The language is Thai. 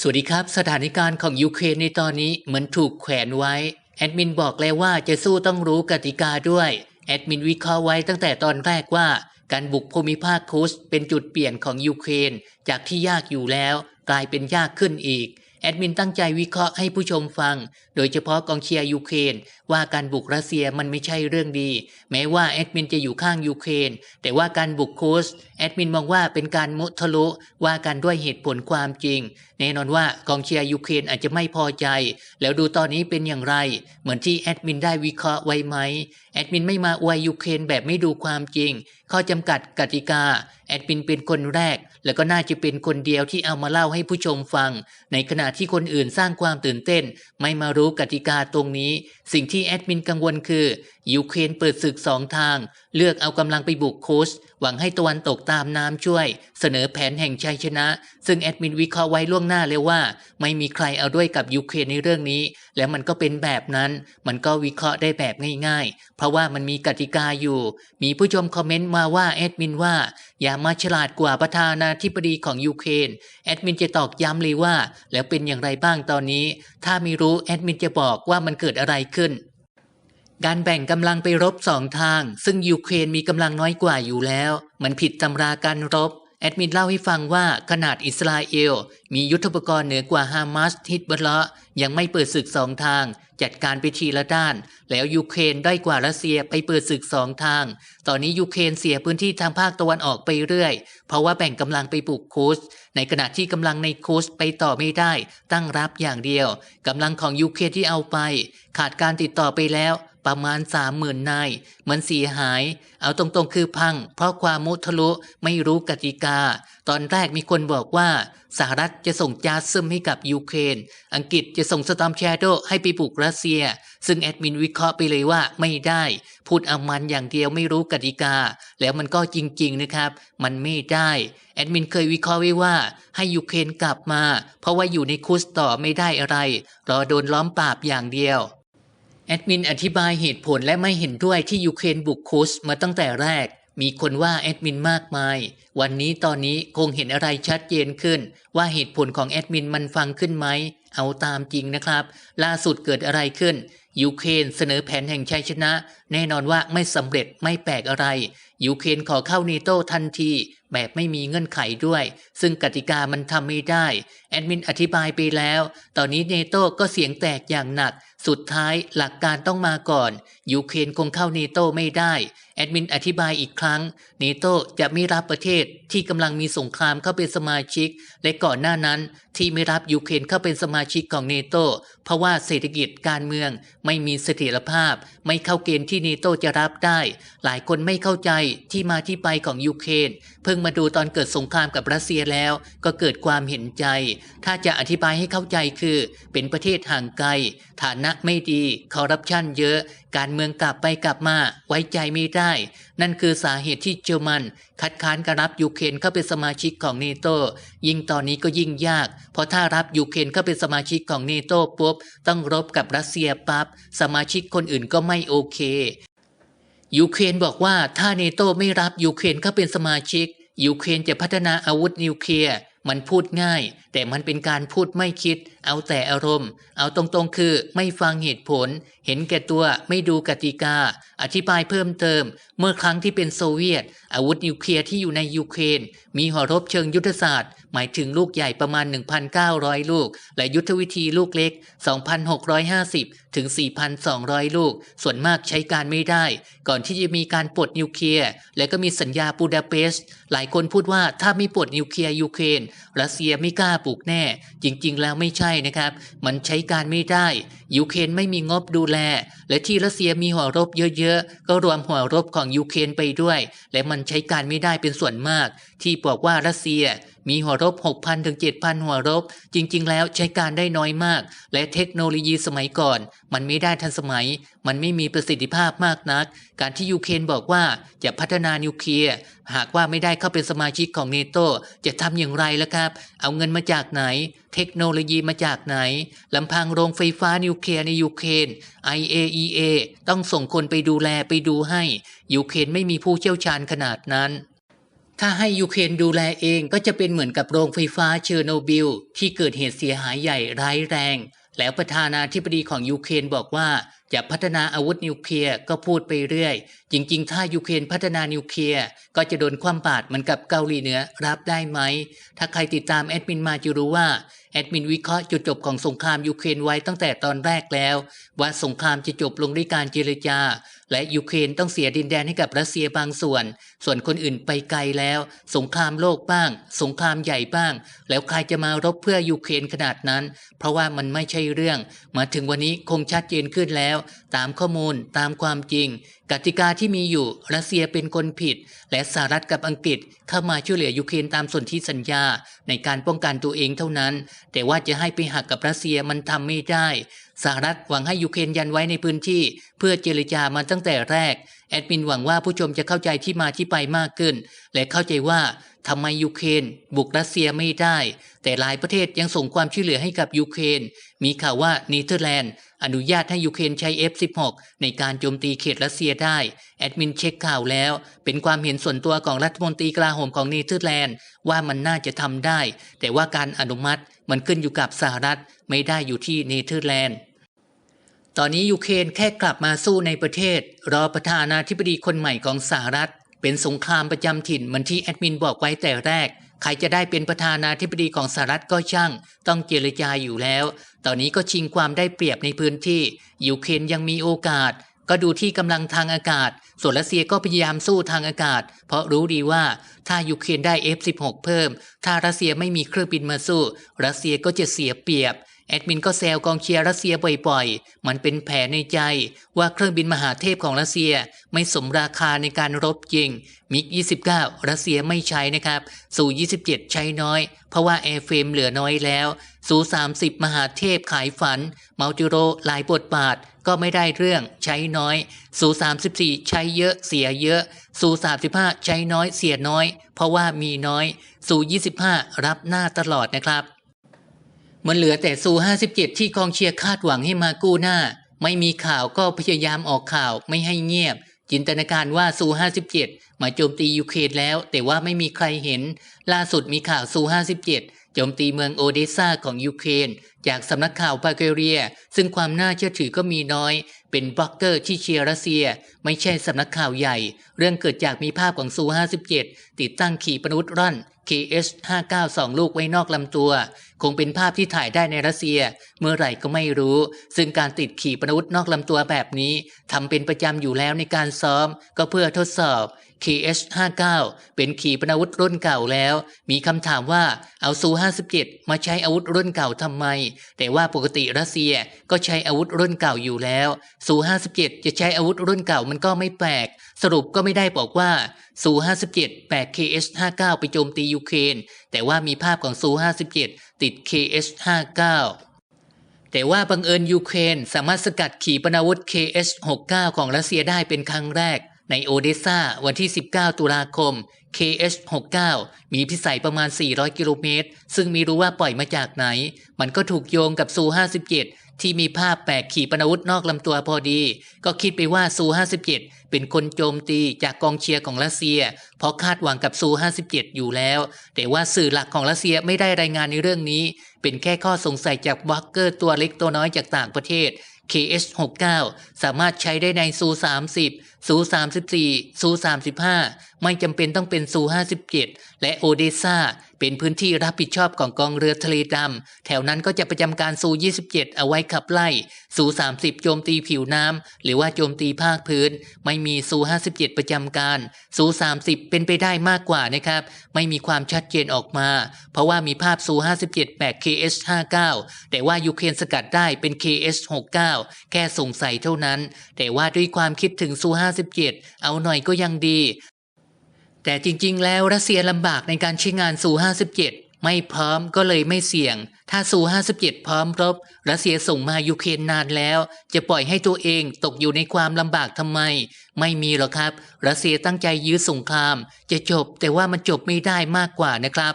สวัสดีครับ สถานการณ์ของยูเครนในตอนนี้เหมือนถูกแขวนไว้ แอดมินบอกแล้วว่าจะสู้ต้องรู้กติกาด้วย แอดมินวิเคราะห์ไว้ตั้งแต่ตอนแรกว่า การบุกภูมิภาคคุสเป็นจุดเปลี่ยนของยูเครน จากที่ยากอยู่แล้ว กลายเป็นยากขึ้นอีก แอดมินตั้งใจวิเคราะห์ให้ผู้ชมฟัง โดยเฉพาะกองเชียร์ยูเครนว่าการบุกรัสเซียมันไม่ใช่เรื่องดี แม้ว่าแอดมินจะอยู่ข้างยูเครนแต่ว่าการบุกคุสแอดมินมองว่าเป็นการมุทะลุว่ากันด้วยเหตุผลความจริง แน่นอนว่ากองเชียร์ยูเครนอาจจะไม่พอใจ แล้วดูตอนนี้เป็นอย่างไร เหมือนที่แอดมินได้วิเคราะห์ไว้ไหมแอดมินไม่มาอวยยูเครนแบบไม่ดูความจริง ข้อจำกัดกติกา แอดมินเป็นคนแรก แล้วก็น่าจะเป็นคนเดียวที่เอามาเล่าให้ผู้ชมฟัง ในขณะที่คนอื่นสร้างความตื่นเต้น ไม่มารู้กติกาตรงนี้ สิ่งที่แอดมินกังวลคือ ยูเครนเปิดศึกสองทาง เลือกเอากำลังไปบุกโคสหวังให้ตะวันตกตามน้ำช่วย เสนอแผนแห่งชัยชนะ ซึ่งแอดมินวิเคราะห์ไว้ล่วงหน้าเลยว่า ไม่มีใครเอาด้วยกับยูเครนในเรื่องนี้ แล้วมันก็เป็นแบบนั้น มันก็วิเคราะห์ได้แบบง่ายๆ เพราะว่ามันมีกติกาอยู่ มีผู้ชมคอมเมนต์มาว่าแอดมินว่า อย่ามาฉลาดกว่าประธานาธิบดีของยูเครนแอดมินจะตอกย้ำเลยว่า แล้วเป็นอย่างไรบ้างตอนนี้ ถ้าไม่รู้แอดมินจะบอกว่ามันเกิดอะไรขึ้น การแบ่งกำลังไปรบสองทาง ซึ่งยูเครนมีกำลังน้อยกว่าอยู่แล้ว มันผิดตำราการรบ แอดมินเล่าให้ฟังว่าขนาดอิสราเอล มียุทธปกรณ์เหนือกว่าฮามาสฮิตบลายังไม่เปิดศึกสองทาง จัดการไปทีละด้าน แล้วยูเครนได้กว่ารัสเซียไปเปิดศึกสองทาง ตอนนี้ยูเครนเสียพื้นที่ทางภาคตะวันออกไปเรื่อย เพราะว่าแบ่งกำลังไปบุกคูสในขณะที่กำลังในคูสไปต่อไม่ได้ ตั้งรับอย่างเดียวกำลังของยูเครนที่เอาไป ขาดการติดต่อไปแล้ว ประมาณสามหมื่นนายเหมือนเสียหาย เอาตรงๆคือพัง เพราะความมุทะลุไม่รู้กติกา ตอนแรกมีคนบอกว่าสหรัฐจะส่งจาซึมให้กับยูเครน อังกฤษจะส่งสตอมแชโดให้ไปบุกรัสเซีย ซึ่งแอดมินวิเคราะห์ไปเลยว่าไม่ได้ พูดอามันอย่างเดียวไม่รู้กติกา แล้วมันก็จริงๆนะครับ มันไม่ได้ แอดมินเคยวิเคราะห์ไว้ว่า ให้ยูเครนกลับมา เพราะว่าอยู่ในคุสต่อไม่ได้อะไร รอโดนล้อมปราบอย่างเดียว แอดมินอธิบายเหตุผลและไม่เห็นด้วยที่ยูเครนบุกคุสมาตั้งแต่แรก มีคนว่าแอดมินมากมาย วันนี้ตอนนี้คงเห็นอะไรชัดเจนขึ้น ว่าเหตุผลของแอดมินมันฟังขึ้นไหม เอาตามจริงนะครับ ล่าสุดเกิดอะไรขึ้น ยูเครนเสนอแผนแห่งชัยชนะ แน่นอนว่าไม่สำเร็จไม่แปลกอะไร ยูเครนขอเข้าเนโตทันที แบบไม่มีเงื่อนไขด้วย ซึ่งกติกามันทำไม่ได้ แอดมินอธิบายไปแล้ว ตอนนี้เนโตก็เสียงแตกอย่างหนัก สุดท้ายหลักการต้องมาก่อน ยูเครนคงเข้าเนโตไม่ได้ แอดมินอธิบายอีกครั้งเนโตจะไม่รับประเทศที่กำลังมีสงครามเข้าเป็นสมาชิก และก่อนหน้านั้นที่ไม่รับยูเครนเข้าเป็นสมาชิกของเนโตเพราะว่าเศรษฐกิจการเมืองไม่มีเสถียรภาพ ไม่เข้าเกณฑ์ที่เนโตจะรับได้ หลายคนไม่เข้าใจที่มาที่ไปของยูเครนเพิ่งมาดูตอนเกิดสงครามกับรัสเซียแล้ว ก็เกิดความเห็นใจ ถ้าจะอธิบายให้เข้าใจคือ เป็นประเทศห่างไกล ฐานะไม่ดีคอร์รัปชันเยอะ การเมืองกลับไปกลับมาไว้ใจไม่ได้นั่นคือสาเหตุที่เยอรมัน คัดค้านการรับยูเครนเข้าเป็นสมาชิกของเนโตยิ่งตอนนี้ก็ยิ่งยาก เพราะถ้ารับยูเครนเข้าเป็นสมาชิกของเนโตปุ๊บต้องรบกับรัสเซียปับ๊บสมาชิกคนอื่นก็ไม่โอเคยูเครนบอกว่าถ้าเนโตไม่รับยูเครนเข้าเป็นสมาชิกยูเครนจะพัฒนาอาวุธนิวเคลียร์มันพูดง่าย แต่มันเป็นการพูดไม่คิด เอาแต่อารมณ์ เอาตรงๆคือไม่ฟังเหตุผล เห็นแก่ตัวไม่ดูกติกา อธิบายเพิ่มเติม เมื่อครั้งที่เป็นโซเวียต อาวุธนิวเคลียร์ที่อยู่ในยูเครน มีหัวรบเชิงยุทธศาสตร์ หมายถึงลูกใหญ่ประมาณ 1,900 ลูก และยุทธวิธีลูกเล็ก 2,650 ถึง 4,200 ลูก ส่วนมากใช้การไม่ได้ ก่อนที่จะมีการปลดนิวเคลียร์และก็มีสัญญาบูดาเปสต์หลายคนพูดว่าถ้าไม่ปลดนิวเคลียร์ยูเครนรัสเซียไม่กล้าปลูกแน่ จริง ๆ แล้วไม่ใช่นะครับ มันใช้การไม่ได้ยูเครนไม่มีงบดูแล และที่รัสเซียมีหัวรบเยอะๆ ก็รวมหัวรบของยูเครนไปด้วย และมันใช้การไม่ได้เป็นส่วนมาก ที่บอกว่ารัสเซียมีหัวรบ 6,000 ถึง 7,000 หัวรบ จริง ๆ แล้วใช้การได้น้อยมาก และเทคโนโลยีสมัยก่อน มันไม่ได้ทันสมัย มันไม่มีประสิทธิภาพมากนัก การที่ยูเครนบอกว่าจะพัฒนานิวเคลียร์ หากว่าไม่ได้เข้าเป็นสมาชิกของเนโตจะทำอย่างไรล่ะครับ เอาเงินมาจากไหน เทคโนโลยีมาจากไหนลำพังโรงไฟฟ้านิวเคลียร์ในยูเครน IAEA ต้องส่งคนไปดูแลไปดูให้ยูเครนไม่มีผู้เชี่ยวชาญขนาดนั้น ถ้าให้ยูเครนดูแลเองก็จะเป็นเหมือนกับโรงไฟฟ้าเชอร์โนบิลที่เกิดเหตุเสียหายใหญ่ร้ายแรง แล้วประธานาธิบดีของยูเครนบอกว่าจะพัฒนาอาวุธนิวเคลียร์ก็พูดไปเรื่อย จริง ๆ ถ้ายูเครนพัฒนานิวเคลียร์ก็จะโดนคว่ำบาตรเหมือนกับเกาหลีเหนือรับได้ไหม ถ้าใครติดตามแอดมินมาจะรู้ว่าแอดมินวิเคราะห์จุดจบของสงครามยูเครนไว้ตั้งแต่ตอนแรกแล้ว ว่าสงครามจะจบลงด้วยการเจรจา และยูเครนต้องเสียดินแดนให้กับรัสเซียบางส่วน ส่วนคนอื่นไปไกลแล้ว สงครามโลกบ้าง สงครามใหญ่บ้าง แล้วใครจะมารบเพื่อยูเครนขนาดนั้น เพราะว่ามันไม่ใช่เรื่อง มาถึงวันนี้คงชัดเจนขึ้นแล้วตามข้อมูลตามความจริง กติกาที่มีอยู่รัสเซียเป็นคนผิด และสหรัฐกับอังกฤษเข้ามาช่วยเหลือยูเครนตามสนธิสัญญา ในการป้องกันตัวเองเท่านั้น แต่ว่าจะให้ไปหักกับรัสเซียมันทำไม่ได้สหรัฐหวังให้ยูเครนยันไว้ในพื้นที่ เพื่อเจรจามาตั้งแต่แรก แอดมินหวังว่าผู้ชมจะเข้าใจที่มาที่ไปมากขึ้น และเข้าใจว่า ทำไมยูเครนบุกรัสเซียไม่ได้ แต่หลายประเทศยังส่งความช่วยเหลือให้กับยูเครนมีข่าวว่าเนเธอร์แลนด์ อนุญาตให้ยูเครนใช้ F16 ในการโจมตีเขตรัสเซียได้ แอดมินเช็คข่าวแล้ว เป็นความเห็นส่วนตัวของรัฐมนตรีกลาโหมของเนเธอร์แลนด์ว่ามันน่าจะทำได้ แต่ว่าการอนุมัติมันขึ้นอยู่กับสหรัฐไม่ได้อยู่ที่เนเธอร์แลนด์ตอนนี้ยูเครนแค่กลับมาสู้ในประเทศ รอประธานาธิบดีคนใหม่ของสหรัฐ เป็นสงครามประจำถิ่นเหมือนที่แอดมินบอกไว้แต่แรก ใครจะได้เป็นประธานาธิบดีของสหรัฐก็ช่าง ต้องเจรจาอยู่แล้ว ตอนนี้ก็ชิงความได้เปรียบในพื้นที่ยูเครนยังมีโอกาส ก็ดูที่กำลังทางอากาศ ส่วนรัสเซียก็พยายามสู้ทางอากาศ เพราะรู้ดีว่าถ้ายูเครนได้ F16 เพิ่ม ถ้ารัสเซียไม่มีเครื่องบินมาสู้ รัสเซียก็จะเสียเปรียบ แอดมินก็แซวกองเชียร์รัสเซียบ่อยๆ มันเป็นแผลในใจว่าเครื่องบินมหาเทพของรัสเซียไม่สมราคาในการรบจริง มิก 29 รัสเซียไม่ใช้นะครับ สู 27 ใช้น้อย เพราะว่าแอร์เฟรมเหลือน้อยแล้ว สู 30 มหาเทพขายฝัน เมาจิโรหลายบทบาทก็ไม่ได้เรื่องใช้น้อย สู34 ใช้เยอะเสียเยอะ สู35 ใช้น้อยเสียน้อย เพราะว่ามีน้อย สู25 รับหน้าตลอดนะครับ มันเหลือแต่ซูห้าสิบเจ็ดที่กองเชียร์คาดหวังให้มากู้หน้า ไม่มีข่าวก็พยายามออกข่าวไม่ให้เงียบ จินตนาการว่าซูห้าสิบเจ็ดมาโจมตียูเครนแล้ว แต่ว่าไม่มีใครเห็น ล่าสุดมีข่าวซูห้าสิบเจ็ดโจมตีเมืองโอเดซาของยูเครน จากสำนักข่าวบาเกเรีย ซึ่งความน่าเชื่อถือก็มีน้อย เป็นบล็อกเกอร์ที่เชียร์รัสเซีย ไม่ใช่สำนักข่าวใหญ่ เรื่องเกิดจากมีภาพของซู 57 ติดตั้งขีปนาวุธร่อน KS-59 2 ลูกไว้นอกลำตัว คงเป็นภาพที่ถ่ายได้ในรัสเซีย เมื่อไหร่ก็ไม่รู้ ซึ่งการติดขีปนาวุธนอกลำตัวแบบนี้ทำเป็นประจำอยู่แล้วในการซ้อม ก็เพื่อทดสอบ KS-59 เป็นขีปนาวุธรุ่นเก่าแล้ว มีคำถามว่าเอาซู 57 มาใช้อาวุธรุ่นเก่าทำไมแต่ว่าปกติรัสเซียก็ใช้อาวุธรุ่นเก่าอยู่แล้วซู57 จะใช้อาวุธรุ่นเก่ามันก็ไม่แปลก สรุปก็ไม่ได้บอกว่าซู57แบก KS-59 ไปโจมตียูเครนแต่ว่ามีภาพของซู57ติด KS-59 แต่ว่าบังเอิญยูเครนสามารถสกัดขีปนาวุธ KS-69 ของรัสเซียได้เป็นครั้งแรก ในโอเดซาวันที่ 19 ตุลาคม KS-69 มีพิสัยประมาณ 400 กิโลเมตร ซึ่งไม่รู้ว่าปล่อยมาจากไหน มันก็ถูกโยงกับซู 57 ที่มีภาพแปลกขี่ปนาวุธนอกลำตัวพอดี ก็คิดไปว่าซู 57 เป็นคนโจมตีจากกองเชียร์ของรัสเซีย เพราะคาดหวังกับซู 57 อยู่แล้ว แต่ว่าสื่อหลักของรัสเซียไม่ได้รายงานในเรื่องนี้ เป็นแค่ข้อสงสัยจากบล็อกเกอร์ตัวเล็กตัวน้อยจากต่างประเทศ KS69 สามารถใช้ได้ในซู30ซู34ซู35ไม่จำเป็นต้องเป็นซู57 และโอเดซาเป็นพื้นที่รับผิดชอบของกองเรือทะเลดำ แถวนั้นก็จะประจำการซู27 เอาไว้ขับไล่ซู30 โจมตีผิวน้ำ หรือว่าโจมตีภาคพื้น ไม่มีซู57 ประจำการซู30 เป็นไปได้มากกว่านะครับ ไม่มีความชัดเจนออกมา เพราะว่ามีภาพซู57แบก KS59 แต่ว่ายูเครนสกัดได้เป็น KS69 แค่สงสัยเท่านั้น แต่ว่าด้วยความคิดถึงซู57 เอาหน่อยก็ยังดี แต่จริงๆ แล้วรัสเซียลำบากในการใช้งานซู 57 ไม่พร้อมก็เลยไม่เสี่ยง ถ้าซู 57 พร้อมรบ รัสเซียส่งมายูเครนนานแล้ว จะปล่อยให้ตัวเองตกอยู่ในความลำบากทำไม ไม่มีหรอกครับ รัสเซียตั้งใจยื้อสงคราม จะจบแต่ว่ามันจบไม่ได้มากกว่านะครับ